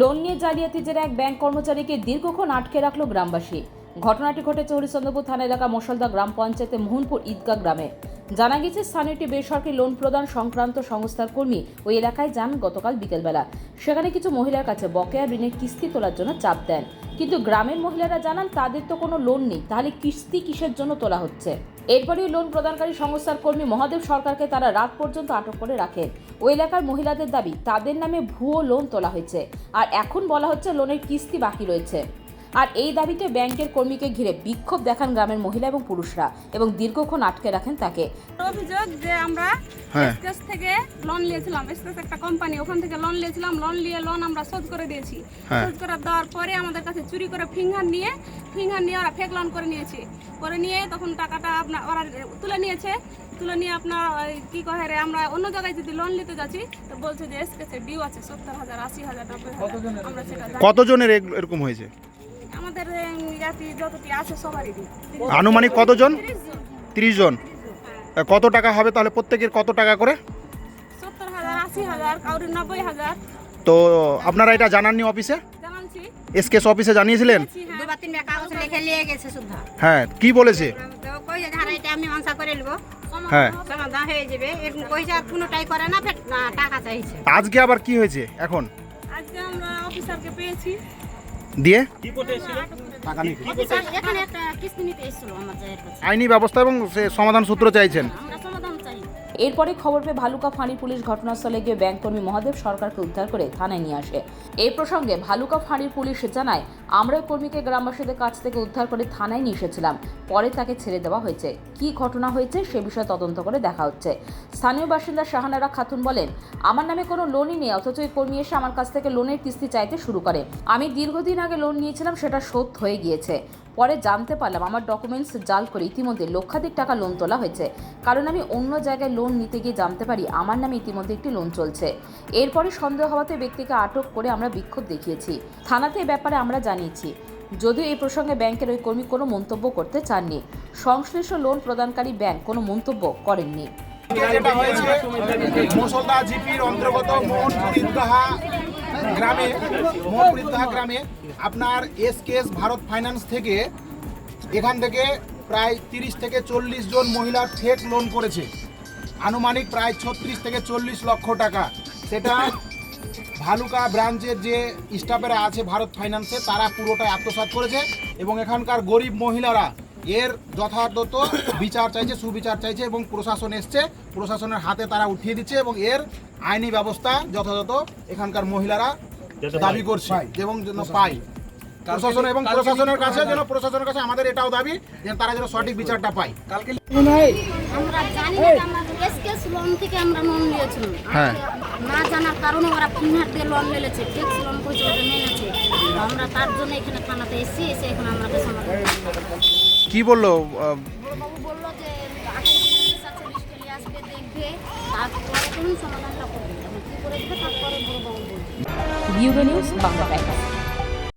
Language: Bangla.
লোন নিয়ে জালিয়াতি জেরে এক ব্যাংক কর্মচারীকে দীর্ঘক্ষণ আটকে রাখল গ্রামবাসী। ঘটনাটি ঘটেছে হরিচন্দ্রপুর থানা এলাকা মশলদা গ্রাম পঞ্চায়েতে মোহনপুর ঈদগাহ গ্রামে। জানা গেছে, স্থানীয় বেসরকারি লোন প্রদান সংক্রান্ত সংস্থার কর্মী ওই এলাকায় যান গতকাল বিকেলবেলা। সেখানে কিছু মহিলার কাছে বকেয়া ঋণের কিস্তি তোলার জন্য চাপ দেন। কিন্তু গ্রামের মহিলারা জানান, তাদের তো কোনো লোন নেই। তাহলে কিস্তি কিসের জন্য তোলা হচ্ছে? এরপরই লোন প্রদানকারী সংস্থার কর্মী মহাদেব সরকারকে তারা রাত পর্যন্ত আটক করে রাখেন। ওই এলাকার মহিলাদের দাবি, তাদের নামে ভুয়ো লোন তোলা হয়েছে। আর এখন বলা হচ্ছে লোনের কিস্তি বাকি রয়েছে। আর এই দাবিতে ব্যাংকের কর্মীকে ঘিরে বিক্ষোভ দেখান গ্রামের মহিলা এবং পুরুষরা এবং দীর্ঘক্ষণ আটকে রাখেন তাকে। অভিযোগ যে আমরা হ্যাঁ। থেকে লোন নিয়েছিলাম স্টেজ একটা কোম্পানি ওখান থেকে লোন নিয়েছিলাম লোন নিয়ে লোন আমরা শোধ করে দিয়েছি। হ্যাঁ। শোধ করে দেওয়ার পরে আমাদের কাছে চুরি করে ফিঙ্গার নিয়ে ফিঙ্গার নিয়ে ওরা ফেক লোন করে নিয়েছে। করে নিয়ে তখন টাকাটা আপনার ওরা তুলে নিয়েছে। তুলে নিয়ে আপনার ওই কি কহে রে আমরা অন্য জায়গায় যদি লোন নিতে যাচ্ছি তো বলছে যে স্কেচে ডিউ আছে সত্তর হাজার আশি হাজার নব্বই হাজার। আমরা সেটা কতজনের এরকম হয়েছে? আমাদের জাতি যতটি আছে সবারই আনুমানিক কতজন? তিরিশ জন। হ্যাঁ। কত টাকা হবে তাহলে প্রত্যেকের কত টাকা করে? সত্তর হাজার আশি হাজার কাউরি নব্বই হাজার। তো আপনারা এটা জানাননি অফিসে? জানাচ্ছি। এসকেস অফিসে জানিয়েছিলেন? হ্যাঁ। দুবার তিনবার কাগজ লিখে নিয়ে গেছে শুদ্ধ। হ্যাঁ কি বলেছে? তো কই যে ধারা এটা আমি মনসা করে নেব। হ্যাঁ। সমাধান হয়ে যাবে। এরকম কইছে আর কোনোটাই করে না ফের না, টাকা চাইছে। আজকে আবার কি হয়েছে এখন? আজকে আমরা অফিসারকে পেয়েছি। দিয়ে? আইনি ব্যবস্থা এবং সে সমাধান সূত্র চাইছেন। এরপরে খবর পেয়ে ভালুকা ফাঁড়ি পুলিশ ঘটনাস্থলে গিয়ে ব্যাংক কর্মী মহাদেব সরকারকে উদ্ধার করে থানায় নিয়ে আসে। এই প্রসঙ্গে ভালুকা ফাঁড়ির পুলিশ জানায়, আমরা কর্মীকে গ্রামবাসীদের কাছ থেকে উদ্ধার করে থানায় নিয়ে এসেছিলাম। পরে তাকে ছেড়ে দেওয়া হয়েছে। কি ঘটনা হয়েছে সে বিষয়ে তদন্ত করে দেখা হচ্ছে। স্থানীয় বাসিন্দা শাহানারা খাতুন বলেন, আমার নামে কোনো লোনই নেই, অথচ এই কর্মী এসে আমার কাছ থেকে লোনের কিস্তি চাইতে শুরু করে। আমি দীর্ঘদিন আগে লোন নিয়েছিলাম, সেটা শোধ হয়ে গিয়েছে। পরে জানতে পারলাম আমার ডকুমেন্টস জাল করে ইতিমধ্যে লক্ষাধিক টাকা লোন তোলা হয়েছে। কারণ আমি অন্য জায়গায় লোন নিতে গিয়ে জানতে পারি আমার নামে ইতিমধ্যে একটি লোন চলছে। এরপরে সন্দেহ হওয়াতে ব্যক্তিকে আটক করে আমরা বিক্ষোভ দেখিয়েছি। থানাতে এ ব্যাপারে আমরা জানিয়েছি। যদিও এই প্রসঙ্গে ব্যাংকের ওই কর্মী কোনো মন্তব্য করতে চাননি। সংশ্লিষ্ট লোন প্রদানকারী ব্যাংক কোনো মন্তব্য করেননি। যেটা মুসলদা জিপির অন্তর্গত মোহনপুর গ্রামে মোহনপুর গ্রামে আপনার এসকেএস ভারত ফাইন্যান্স থেকে এখান থেকে প্রায় তিরিশ থেকে চল্লিশ জন মহিলা ফেক লোন করেছে। আনুমানিক প্রায় ছত্রিশ থেকে চল্লিশ লক্ষ টাকা। সেটা ভালুকা ব্রাঞ্চের যে স্টাফেরা আছে ভারত ফাইন্যান্সে, তারা পুরোটাই আত্মসাৎ করেছে এবং এখানকার গরিব মহিলারা এর যথাযথ বিচার চাইছে সুবিচার চাইছে এবং প্রশাসন এসছে। প্রশাসনের হাতে তারা উঠিয়ে দিচ্ছে এবং এর আইনি ব্যবস্থা যথাযথ এখানকার মহিলারা দাবি করছে এবং যেন পায়। প্রশাসন এবং প্রশাসনের কাছে যেন প্রশাসনের কাছে আমাদের এটাও দাবি যে তারা যেন সঠিক বিচারটা পায়। আমরা জানি আমরা লোন থেকে আমরা লোন নিয়েছিলাম। হ্যাঁ। না জানার কারণে ওরা ফিঙ্গার দিয়ে লোন নিয়েছে ফিক্স লোন কইছে মেনেছে আমরা তার জন্য এখানে থানাতে এসেছি এসে এখন আমাদের সমাধান কি বলল আহ, বাবু বলল যে আঠাশ দিনের আছে লিস্টে নিয়ে আসবে দেখবে তারপরে তখন সমাধানটা করবে কি করে দেবে তারপরে বড়বাবু বলবে? নিউজ বাংলা